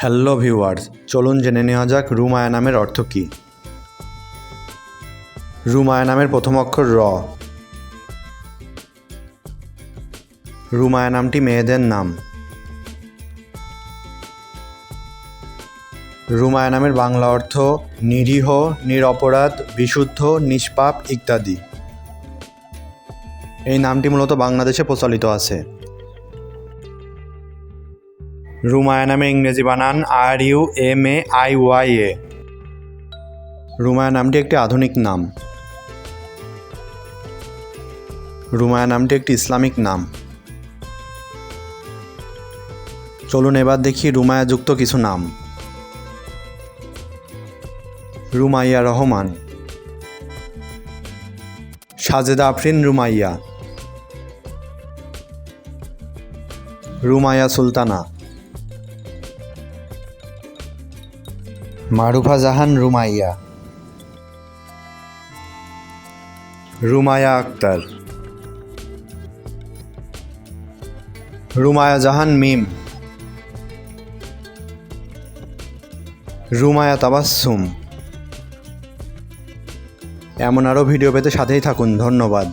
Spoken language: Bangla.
হ্যালো ভিউয়ার্স চলুন জেনে নেওয়া যাক রুমায়া নামের অর্থ কী। রুমায়া নামের প্রথম অক্ষর র। রুমায়া নামটি মেয়েদের নাম। রুমায়া নামের বাংলা অর্থ নিরীহ, নিরপরাধ, বিশুদ্ধ, নিষ্পাপ ইত্যাদি। এই নামটি মূলত বাংলাদেশে প্রচলিত আছে। রুমায়া নামে ইংরেজি বানান R U M A I Y A. Rumaya নামটি একটি আধুনিক নাম। রুমায়া নামটি একটি ইসলামিক নাম। চলুন এবার দেখি রুমায়া যুক্ত কিছু নাম। রুমাইয়া রহমান। সাজেদা আফরিন রুমাইয়া। রুমায়া সুলতানা। মারুফা জাহান রুমাইয়া। রুমায়া আক্তার। রুমায়া জাহান মিম। রুমায়া তাবাসসুম। এমন আরও ভিডিও পেতে সাথেই থাকুন। ধন্যবাদ।